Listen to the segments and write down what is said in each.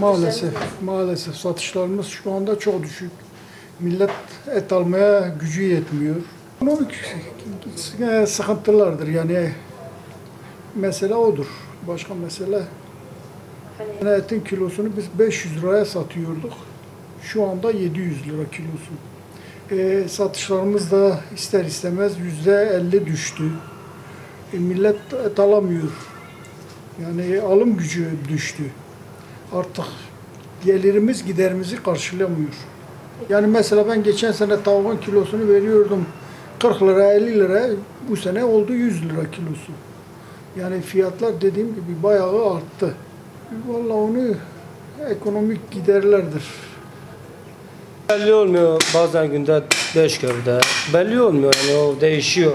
Maalesef, maalesef satışlarımız şu anda çok düşük. Millet et almaya gücü yetmiyor. Ekonomik e, sıkıntılardır yani mesele odur. Başka mesele yani etin kilosunu biz 500 liraya satıyorduk. Şu anda 700 lira kilosu. E, satışlarımız da ister istemez yüzde 50 düştü. E, millet et alamıyor. Yani alım gücü düştü artık gelirimiz giderimizi karşılamıyor. Yani mesela ben geçen sene tavuğun kilosunu veriyordum 40 lira 50 lira bu sene oldu 100 lira kilosu. Yani fiyatlar dediğim gibi bayağı arttı. Vallahi onu ekonomik giderlerdir. Belli olmuyor bazen günde 5 gövde. Belli olmuyor yani o değişiyor.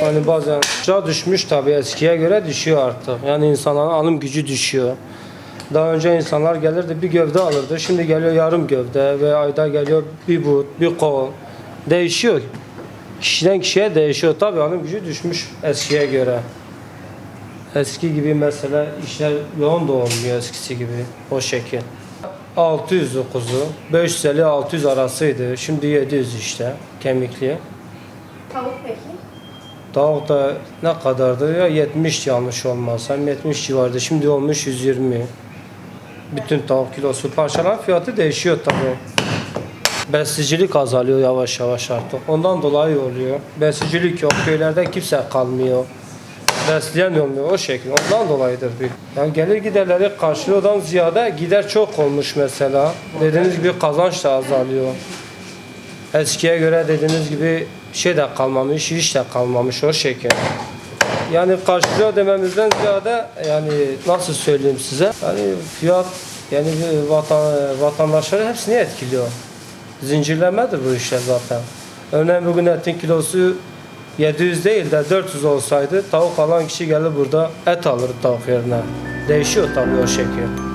Hani bazen aşağı düşmüş tabii eskiye göre düşüyor artık. Yani insanların alım gücü düşüyor. Daha önce insanlar gelirdi bir gövde alırdı. Şimdi geliyor yarım gövde ve ayda geliyor bir but, bir kol. Değişiyor. Kişiden kişiye değişiyor. Tabii alım gücü düşmüş eskiye göre. Eski gibi mesela işler yoğun da olmuyor eskisi gibi o şekil. 600 kuzu, 550 600 arasıydı. Şimdi 700 işte kemikli. Tavuk peki? Tavuk da ne kadardı ya 70 yanlış olmazsam 70 civarında. Şimdi olmuş 120. Bütün tavuk kilosu parçalan fiyatı değişiyor tabii. Besicilik azalıyor yavaş yavaş artık. Ondan dolayı oluyor. Besicilik yok. Köylerde kimse kalmıyor. Besleyen olmuyor o şekilde. Ondan dolayıdır bir. Yani gelir giderleri karşılıyordan ziyade gider çok olmuş mesela. Dediğiniz gibi kazanç da azalıyor. Eskiye göre dediğiniz gibi şey de kalmamış, iş de kalmamış o şekilde. Yani karşılıyor dememizden ziyade yani nasıl söyleyeyim size? Yani fiyat yani vatan, vatandaşları hepsini etkiliyor. Zincirlemedir bu işler zaten. Örneğin bugün etin kilosu 700 değil de 400 olsaydı tavuk alan kişi gelir burada et alır tavuk yerine. Değişiyor tabii o şekil.